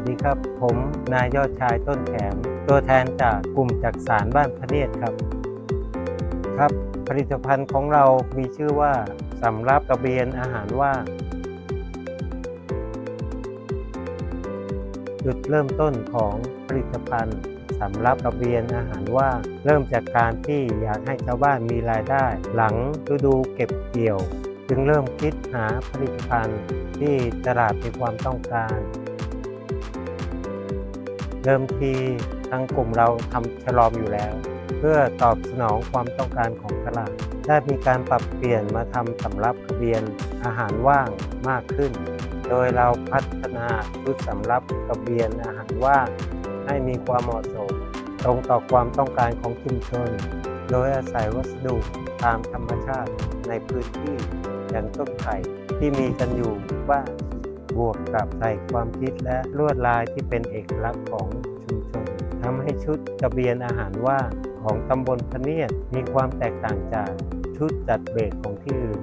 สดีครับ ผมนายยอดชายต้นแขม ตัวแทนจากกลุ่มจักสารบ้านพระเนียครับ ครับ ผลิตภัณฑ์ของเรามีชื่อว่าสำรับกระเบียนอาหารว่างจุดเริ่มต้นของผลิตภัณฑ์สำรับกระเบียนอาหารว่างเริ่มจากการที่อยากให้ชาวบ้านมีรายได้ หลังฤดูเก็บเกี่ยว จึงเริ่มคิดหาผลิตภัณฑ์ที่ตลาดมีความต้องการ เริ่มทีทางกลุ่มเราทำฉลอมอยู่แล้ว เพื่อตอบสนองความต้องการของตลาดได้มีการปรับเปลี่ยนมาทำสำรับกระเบียนอาหารว่างมากขึ้น โดยเราพัฒนาชุดสำรับกระเบียนอาหารว่างให้มีความเหมาะสม ตรงต่อความต้องการของชุมชน โดยอาศัยวัสดุตามธรรมชาติในพื้นที่อย่างต้นไผ่ที่มีกันอยู่บ้าง บวกกับใส่ความคิดและลวดลายที่เป็นเอกลักษณ์ของชุมชนทำให้ชุดกระเบียนอาหารว่าของตำบลพเนียดมีความแตกต่างจากชุดจัดเบรกของที่อื่น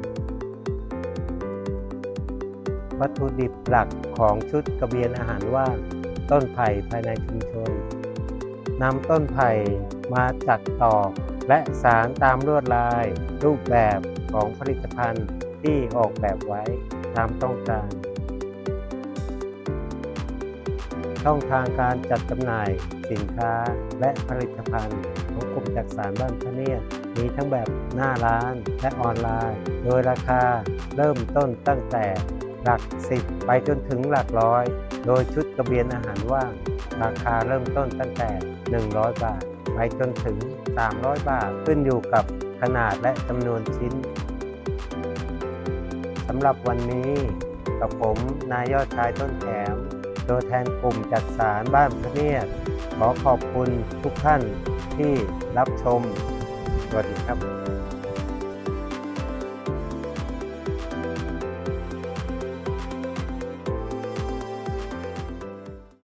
วัตถุดิบหลักของชุดกระเบียนอาหารว่า ต้นไผ่ภายในชุมชนนำต้นไผ่มาจัดตอกและสารตามลวดลาย รูปแบบของผลิตภัณฑ์ที่ออกแบบไว้ตามต้องการ ช่องทางการจัดจำหน่ายสินค้าและผลิตภัณฑ์ของกลุ่มจักสารบ้านพระเนียมีทั้งแบบหน้าร้านและออนไลน์ โดยราคาเริ่มต้นตั้งแต่หลักสิบไปจนถึงหลักร้อย โดยชุดกระเบียนอาหารว่าง ราคาเริ่มต้นตั้งแต่ 100 บาท ไปจนถึง 300 บาท ขึ้นอยู่กับขนาดและจำนวนชิ้นสำหรับวันนี้กับผมนายยอดชายต้นแขม ตัวแทนกลุ่มจัดสารบ้านพระเนียดขอขอบคุณทุกท่านที่รับชม สวัสดีครับ